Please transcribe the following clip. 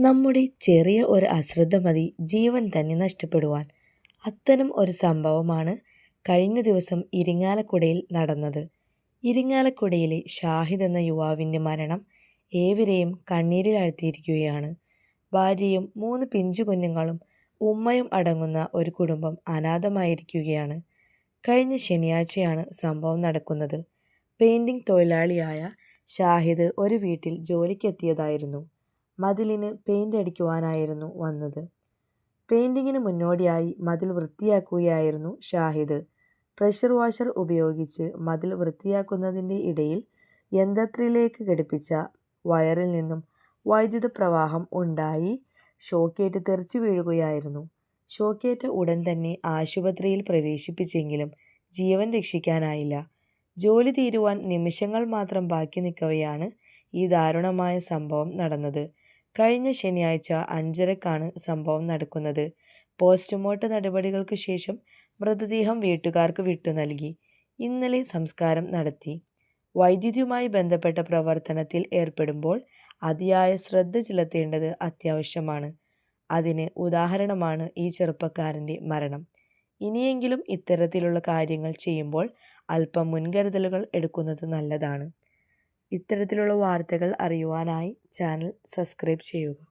നമ്മുടെ ചെറിയ ഒരു അശ്രദ്ധ മതി ജീവൻ തന്നെ നഷ്ടപ്പെടുവാൻ. അത്തരം ഒരു സംഭവമാണ് കഴിഞ്ഞ ദിവസം ഇരിങ്ങാലക്കുടയിൽ നടന്നത്. ഇരിങ്ങാലക്കുടയിലെ ഷാഹിദ് എന്ന യുവാവിന്റെ മരണം ഏവരെയും കണ്ണീരിലാഴ്ത്തിയിരിക്കുകയാണ് ഭാര്യയും മൂന്ന് പിഞ്ചു കുഞ്ഞുങ്ങളും ഉമ്മയും അടങ്ങുന്ന ഒരു കുടുംബം അനാഥമായിരിക്കുകയാണ്. കഴിഞ്ഞ ശനിയാഴ്ചയാണ് സംഭവം നടക്കുന്നത്. പെയിന്റിംഗ് തൊഴിലാളിയായ ഷാഹിദ് ഒരു വീട്ടിൽ ജോലിക്കെത്തിയതായിരുന്നു. മതിലിന് പെയിന്റ് അടിക്കുവാനായിരുന്നു വന്നത്. പെയിന്റിങ്ങിന് മുന്നോടിയായി മതിൽ വൃത്തിയാക്കുകയായിരുന്നു ഷാഹിദ്. പ്രഷർ വാഷർ ഉപയോഗിച്ച് മതിൽ വൃത്തിയാക്കുന്നതിന്റെ ഇടയിൽ യന്ത്രത്തിലേക്ക് ഘടിപ്പിച്ച വയറിൽ നിന്നും വൈദ്യുത പ്രവാഹം ഉണ്ടായി ഷോക്കേറ്റ് തെറിച്ചു വീഴുകയായിരുന്നു. ഷോക്കേറ്റ് ഉടൻ തന്നെ ആശുപത്രിയിൽ പ്രവേശിപ്പിച്ചെങ്കിലും ജീവൻ രക്ഷിക്കാനായില്ല. ജോലി തീരുവാൻ നിമിഷങ്ങൾ മാത്രം ബാക്കി നിൽക്കവെയാണ് ഈ ദാരുണമായ സംഭവം നടന്നത്. കഴിഞ്ഞ ശനിയാഴ്ച അഞ്ചരക്കാണ് സംഭവം നടക്കുന്നത്. പോസ്റ്റ്മോർട്ടം നടപടികൾക്ക് ശേഷം മൃതദേഹം വീട്ടുകാർക്ക് വിട്ടു നൽകി. ഇന്നലെ സംസ്കാരം നടത്തി. വൈദ്യുതിയുമായി ബന്ധപ്പെട്ട പ്രവർത്തനത്തിൽ ഏർപ്പെടുമ്പോൾ അതിയായ ശ്രദ്ധ ചെലുത്തേണ്ടത് അത്യാവശ്യമാണ്. അതിന് ഉദാഹരണമാണ് ഈ ചെറുപ്പക്കാരന്റെ മരണം. ഇനിയെങ്കിലും ഇത്തരത്തിലുള്ള കാര്യങ്ങൾ ചെയ്യുമ്പോൾ അല്പം മുൻകരുതലുകൾ എടുക്കുന്നത് നല്ലതാണ്. ഇത്തരത്തിലുള്ള വാർത്തകൾ അറിയുവാനായി ചാനൽ സബ്സ്ക്രൈബ് ചെയ്യുക.